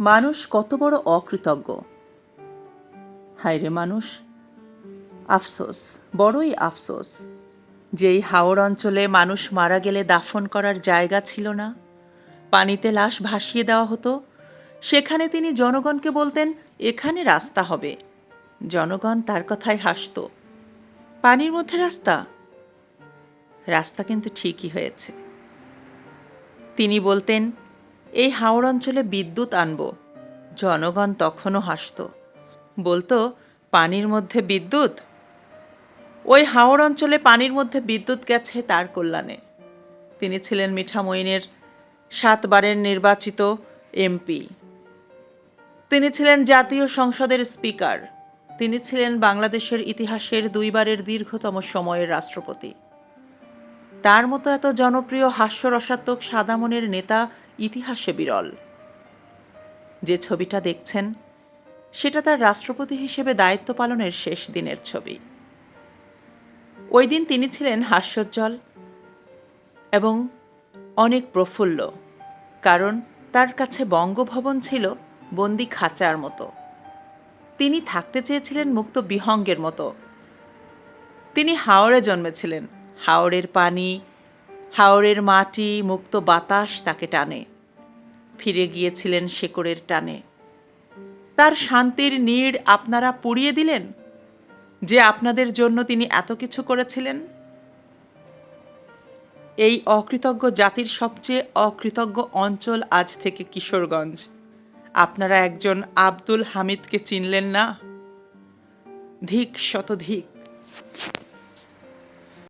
মানুষ কত বড় অকৃতজ্ঞ। হায় রে মানুষ, আফসোস, বড়ই আফসোস যেই হাওড় অঞ্চলে মানুষ মারা গেলে দাফন করার জায়গা ছিল না। পানিতে লাশ ভাসিয়ে দেওয়া হতো। সেখানে তিনি জনগণকে বলতেন, এখানে রাস্তা হবে। জনগণ তার কথায় হাসত। পানির মধ্যে রাস্তা? রাস্তা কিন্তু ঠিকই হয়েছে। তিনি বলতেন এই হাওড় অঞ্চলে বিদ্যুৎ আনব। জনগণ তখনও হাসত। বলতো, পানির মধ্যে বিদ্যুৎ? ওই হাওড় অঞ্চলে পানির মধ্যে বিদ্যুৎ গেছে তার কল্যাণে। তিনি ছিলেন মিঠামইনের সাতবারের নির্বাচিত এমপি। তিনি ছিলেন জাতীয় সংসদের স্পিকার। তিনি ছিলেন বাংলাদেশের ইতিহাসের দুইবারের দীর্ঘতম সময়ের রাষ্ট্রপতি। তার মতো এত জনপ্রিয়, হাস্যরসাত্মক সাদামনের নেতা ইতিহাসে বিরল। যে ছবিটা দেখছেন, সেটা তার রাষ্ট্রপতি হিসেবে দায়িত্ব পালনের শেষ দিনের ছবি। ওই দিন তিনি ছিলেন হাস্যোজ্জ্বল এবং অনেক প্রফুল্ল, কারণ তার কাছে বঙ্গভবন ছিল বন্দি খাঁচার মতো। তিনি থাকতে চেয়েছিলেন মুক্ত বিহঙ্গের মতো। তিনি হাওড়ে জন্মেছিলেন। হাওড়ের পানি হাওড়ের মাটি মুক্ত বাতাস তাকে টানে। ফিরে গিয়েছিলেন শেকড়ের টানে। তার শান্তির নীড় আপনারা পুড়িয়ে দিলেন? যে আপনাদের জন্য তিনি এত কিছু করেছিলেন? এই অকৃতজ্ঞ জাতির সবচেয়ে অকৃতজ্ঞ অঞ্চল আজ থেকে কিশোরগঞ্জ। আপনারা একজন আব্দুল হামিদকে চিনলেন না? ধিক শতধিক।